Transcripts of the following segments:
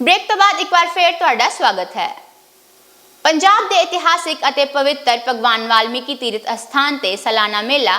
Break ਤੋਂ ਬਾਅਦ ਇੱਕ ਵਾਰ ਫੇਰ ਤੁਹਾਡਾ ਸਵਾਗਤ ਹੈ। ਪੰਜਾਬ ਦੇ ਇਤਿਹਾਸਿਕ ਅਤੇ ਪਵਿੱਤਰ ਭਗਵਾਨ ਵਾਲਮੀਕੀ ਤੀਰਥ ਅਸਥਾਨ ਤੇ ਸਾਲਾਨਾ ਮੇਲਾ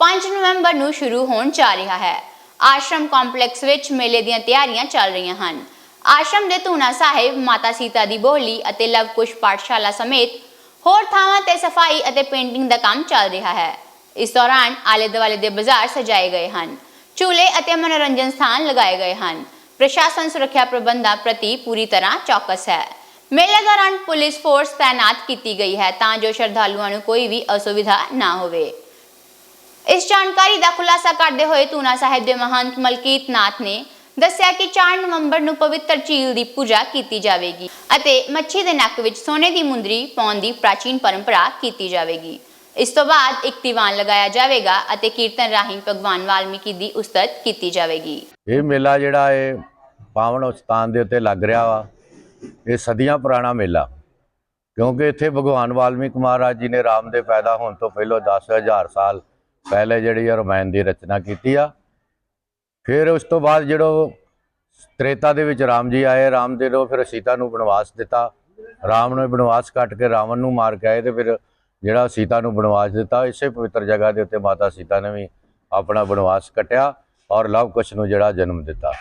5 ਨਵੰਬਰ ਨੂੰ ਸ਼ੁਰੂ ਹੋਣ ਜਾ ਰਿਹਾ ਹੈ। ਆਸ਼ਰਮ ਕੰਪਲੈਕਸ ਵਿੱਚ ਮੇਲੇ ਦੀਆਂ ਤਿਆਰੀਆਂ ਚੱਲ ਰਹੀਆਂ ਹਨ। ਆਸ਼ਰਮ ਦੇ ਧੂਨਾ ਸਾਹਿਬ, ਮਾਤਾ ਸੀਤਾ ਦੀ ਬੋਲੀ ਅਤੇ ਲਵ ਕੁਸ਼ ਪਾਠਸ਼ਾਲਾ ਸਮੇਤ ਹੋਰ ਥਾਵਾਂ ਤੇ ਸਫ਼ਾਈ ਅਤੇ ਪੇਂਟਿੰਗ ਦਾ ਕੰਮ ਚੱਲ ਰਿਹਾ ਹੈ। ਇਸ ਦੌਰਾਨ ਆਲੇ ਦੁਆਲੇ ਦੇ ਬਾਜ਼ਾਰ ਸਜਾਏ ਗਏ ਹਨ। ਝੂਲੇ ਅਤੇ ਮਨੋਰੰਜਨ ਸਥਾਨ ਲਗਾਏ ਗਏ ਹਨ। ਪ੍ਰਸ਼ਾਸਨ ਸੁਰੱਖਿਆ ਪ੍ਰਬੰਧਾਂ ਪ੍ਰਤੀ ਪੂਰੀ ਤਰ੍ਹਾਂ ਚੌਕਸ ਹੈ। ਮੇਲੇ ਦੌਰਾਨ ਪੁਲਿਸ ਫੋਰਸ ਤਾਇਨਾਤ ਕੀਤੀ ਗਈ ਹੈ ਤਾਂ ਜੋ ਸ਼ਰਧਾਲੂਆਂ ਨੂੰ ਕੋਈ ਵੀ ਅਸੁਵਿਧਾ ਨਾ ਹੋਵੇ। ਇਸ ਜਾਣਕਾਰੀ ਦਾ ਖੁਲਾਸਾ ਕਰਦੇ ਹੋਏ ਤੂਨਾ ਸਾਹਿਬ ਦੇ ਮਹੰਤ ਮਲਕੀਤ ਨਾਥ ਨੇ ਦੱਸਿਆ ਕਿ 4 ਨਵੰਬਰ ਨੂੰ ਪਵਿੱਤਰ ਝੀਲ ਦੀ ਪੂਜਾ ਕੀਤੀ ਜਾਵੇਗੀ ਅਤੇ ਮੱਛੀ ਦੇ ਨੱਕ ਵਿੱਚ ਸੋਨੇ ਦੀ ਮੁੰਦਰੀ ਪਾਉਣ ਦੀ ਪ੍ਰਾਚੀਨ ਪਰੰਪਰਾ ਕੀਤੀ ਜਾਵੇਗੀ। ਇਸ ਤੋਂ ਬਾਅਦ ਇੱਕ ਦੀਵਾਨ ਲਗਾਇਆ ਜਾਵੇਗਾ ਅਤੇ ਕੀਰਤਨ ਰਾਹੀਂ ਭਗਵਾਨ ਵਾਲਮੀਕੀ ਦੀ ਉਸਤਤ ਕੀਤੀ ਜਾਵੇਗੀ। ਇਹ ਮੇਲਾ ਜਿਹੜਾ ਇਹ ਪਾਵਨ ਸਥਾਨ ਦੇ ਉੱਤੇ ਲੱਗ ਰਿਹਾ ਵਾ, ਇਹ ਸਦੀਆਂ ਪੁਰਾਣਾ ਮੇਲਾ। ਕਿਉਂਕਿ ਇੱਥੇ ਭਗਵਾਨ ਵਾਲਮੀਕ ਮਹਾਰਾਜ ਜੀ ਨੇ ਰਾਮ ਦੇ ਪੈਦਾ ਹੋਣ ਤੋਂ ਪਹਿਲਾਂ 10000 ਸਾਲ ਪਹਿਲੇ ਜਿਹੜੀ ਆ ਰਮਾਇਣ ਦੀ ਰਚਨਾ ਕੀਤੀ ਆ। ਫਿਰ ਉਸ ਤੋਂ ਬਾਅਦ ਜਿਹੜਾ ਤ੍ਰੇਤਾ ਦੇ ਵਿੱਚ ਰਾਮ ਜੀ ਆਏ, ਰਾਮ ਦੇ ਲੋ ਫਿਰ ਸੀਤਾ ਨੂੰ ਬਨਵਾਸ ਦਿੱਤਾ। ਰਾਮ ਨੂੰ ਬਨਵਾਸ ਕੱਟ ਕੇ ਰਾਵਣ ਨੂੰ ਮਾਰ ਕੇ ਆਏ ਤੇ ਫਿਰ ਜਿਹੜਾ ਸੀਤਾ ਨੂੰ ਬਨਵਾਸ ਦਿੱਤਾ, ਇਸੇ ਪਵਿੱਤਰ ਜਗ੍ਹਾ ਦੇ ਉੱਤੇ ਮਾਤਾ ਸੀਤਾ ਨੇ ਵੀ ਆਪਣਾ ਬਨਵਾਸ ਕੱਟਿਆ ਔਰ ਲਵ ਕੁਸ਼ ਨੂੰ ਜਿਹੜਾ ਜਨਮ ਦਿੱਤਾ।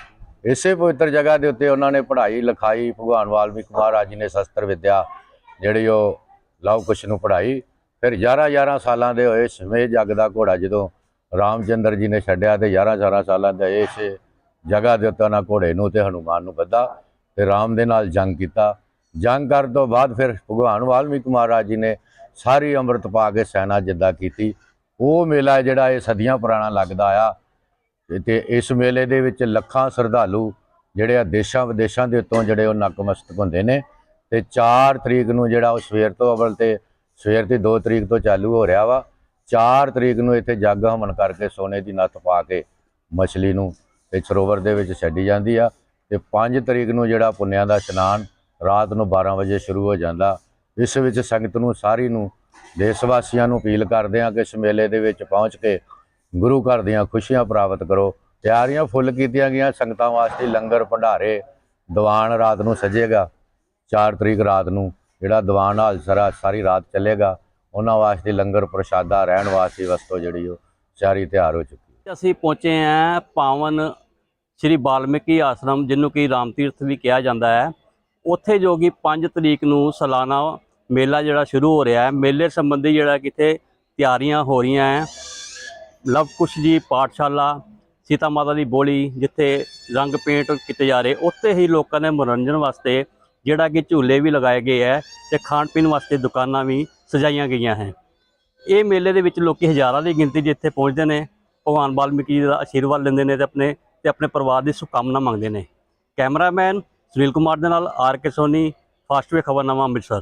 ਇਸੇ ਪਵਿੱਤਰ ਜਗ੍ਹਾ ਦੇ ਉੱਤੇ ਉਹਨਾਂ ਨੇ ਪੜ੍ਹਾਈ, ਲਿਖਾਈ, ਭਗਵਾਨ ਵਾਲਮੀਕ ਮਹਾਰਾਜ ਜੀ ਨੇ ਸ਼ਸਤਰ ਵਿਦਿਆ ਜਿਹੜੀ ਉਹ ਲਵ ਕੁਸ਼ ਨੂੰ ਪੜ੍ਹਾਈ। ਫਿਰ 11 11 ਸਾਲਾਂ ਦੇ ਹੋਏ ਸਮੇਂ ਜੱਗ ਦਾ ਘੋੜਾ ਜਦੋਂ ਰਾਮਚੰਦਰ ਜੀ ਨੇ ਛੱਡਿਆ ਤੇ 11 11 ਸਾਲਾਂ ਦੇ ਇਸ ਜਗ੍ਹਾ ਦੇ ਉੱਤੇ ਉਹਨਾਂ ਘੋੜੇ ਨੂੰ ਤੇ ਹਨੂਮਾਨ ਨੂੰ ਬੱਧਾ ਤੇ ਰਾਮ ਦੇ ਨਾਲ ਜੰਗ ਕੀਤਾ। ਜੰਗ ਕਰਨ ਤੋਂ ਬਾਅਦ ਫਿਰ ਭਗਵਾਨ ਵਾਲਮੀਕ ਮਹਾਰਾਜ ਜੀ ਨੇ ਸਾਰੀ ਅੰਮ੍ਰਿਤ ਪਾ ਕੇ ਸੈਨਾ ਜਿੱਦਾਂ ਕੀਤੀ। ਉਹ ਮੇਲਾ ਜਿਹੜਾ ਇਹ ਸਦੀਆਂ ਪੁਰਾਣਾ ਲੱਗਦਾ ਆ, ਤੇ- ਇਸ ਮੇਲੇ ਦੇ ਵਿੱਚ ਲੱਖਾਂ ਸ਼ਰਧਾਲੂ ਜਿਹੜੇ ਆ ਦੇਸ਼ਾਂ ਵਿਦੇਸ਼ਾਂ ਦੇ ਉੱਤੋਂ ਜਿਹੜੇ ਉਹ ਨਕਮਸਤਕ ਹੁੰਦੇ ਨੇ। ਤੇ 4 ਤਰੀਕ ਨੂੰ ਜਿਹੜਾ ਉਹ ਸਵੇਰ ਤੋਂ ਅਵਲ ਤੇ ਸਵੇਰ ਦੀ 2 ਤਰੀਕ ਤੋਂ ਚਾਲੂ ਹੋ ਰਿਹਾ ਵਾ। 4 ਤਰੀਕ ਨੂੰ ਇੱਥੇ ਜੱਗ ਹਮਨ ਕਰਕੇ ਸੋਨੇ ਦੀ ਨੱਥ ਪਾ ਕੇ ਮਛਲੀ ਨੂੰ ਤੇ ਸਰੋਵਰ ਦੇ ਵਿੱਚ ਛੱਡੀ ਜਾਂਦੀ ਆ। ਤੇ 5 ਤਰੀਕ ਨੂੰ ਜਿਹੜਾ ਪੁੰਨਿਆਂ ਦਾ ਇਸ਼ਨਾਨ ਰਾਤ ਨੂੰ 12 ਵਜੇ ਸ਼ੁਰੂ ਹੋ ਜਾਂਦਾ। ਇਸ ਵਿੱਚ ਸੰਗਤ ਨੂੰ, ਸਾਰੀ ਨੂੰ ਦੇਸ਼ ਵਾਸੀਆਂ ਨੂੰ ਅਪੀਲ ਕਰਦੇ ਹਾਂ ਕਿ ਇਸ ਮੇਲੇ ਦੇ ਵਿੱਚ ਪਹੁੰਚ ਕੇ ਗੁਰੂ ਘਰ ਦੀਆਂ ਖੁਸ਼ੀਆਂ ਪ੍ਰਾਪਤ ਕਰੋ। ਤਿਆਰੀਆਂ ਫੁੱਲ ਕੀਤੀਆਂ ਗਈਆਂ ਸੰਗਤਾਂ ਵਾਸਤੇ। ਲੰਗਰ, ਭੰਡਾਰੇ, ਦੀਵਾਨ ਰਾਤ ਨੂੰ ਸਜੇਗਾ। 4 ਤਰੀਕ ਰਾਤ ਨੂੰ ਜਿਹੜਾ ਦੀਵਾਨ ਹਾਲ ਸਰਾ, ਸਾਰੀ ਰਾਤ ਚੱਲੇਗਾ, ਉਹਨਾਂ ਵਾਸਤੇ ਲੰਗਰ ਪ੍ਰਸ਼ਾਦਾ ਰਹਿਣ ਵਾਸਤੇ ਵਸਤੂ ਜਿਹੜੀ ਉਹ ਸਾਰੀ ਤਿਆਰ ਹੋ ਚੁੱਕੀ ਅਸੀਂ ਪਹੁੰਚੇ ਹਾਂ ਪਾਵਨ ਸ਼੍ਰੀ ਵਾਲਮੀਕੀ ਆਸ਼ਰਮ, ਜਿਹਨੂੰ ਕਿ ਰਾਮ ਤੀਰਥ ਵੀ ਕਿਹਾ ਜਾਂਦਾ ਹੈ। ਉੱਥੇ ਜੋ ਕਿ 5 ਤਰੀਕ ਨੂੰ ਸਾਲਾਨਾ ਮੇਲਾ ਜਿਹੜਾ ਸ਼ੁਰੂ ਹੋ ਰਿਹਾ ਹੈ, ਮੇਲੇ ਸੰਬੰਧੀ ਜਿਹੜਾ ਕਿਤੇ ਤਿਆਰੀਆਂ ਹੋ ਰਹੀਆਂ ਹੈ। ਲਵ ਕੁਸ਼ ਜੀ ਪਾਠਸ਼ਾਲਾ, ਸੀਤਾ ਮਾਤਾ ਦੀ ਬੋਲੀ, ਜਿੱਥੇ ਰੰਗ ਪੇਂਟ ਕੀਤੇ ਜਾ ਰਹੇ, ਉੱਥੇ ਹੀ ਲੋਕਾਂ ਦੇ ਮਨੋਰੰਜਨ ਵਾਸਤੇ ਜਿਹੜਾ ਕਿ ਝੂਲੇ ਵੀ ਲਗਾਏ ਗਏ ਹੈ ਤੇ ਖਾਣ ਪੀਣ ਵਾਸਤੇ ਦੁਕਾਨਾਂ ਵੀ ਸਜਾਈਆਂ ਗਈਆਂ ਹੈ। ਇਹ ਮੇਲੇ ਦੇ ਵਿੱਚ ਲੋਕੀ ਹਜ਼ਾਰਾਂ ਦੀ ਗਿਣਤੀ 'ਚ ਇੱਥੇ ਪਹੁੰਚਦੇ ਨੇ, ਭਗਵਾਨ ਵਾਲਮੀਕੀ ਜੀ ਦਾ ਆਸ਼ੀਰਵਾਦ ਲੈਂਦੇ ਨੇ ਤੇ ਆਪਣੇ ਤੇ ਆਪਣੇ ਪਰਿਵਾਰ ਦੀ ਸੁਖਕਾਮਨਾ ਮੰਗਦੇ ਨੇ। ਕੈਮਰਾਮੈਨ ਸੁਨੀਲ ਕੁਮਾਰ ਦੇ ਨਾਲ ਆਰ ਕੇ ਸੋਨੀ ਫਾਸਟਵੇ ਖਬਰਨਾਮਾ ਅੰਮ੍ਰਿਤਸਰ।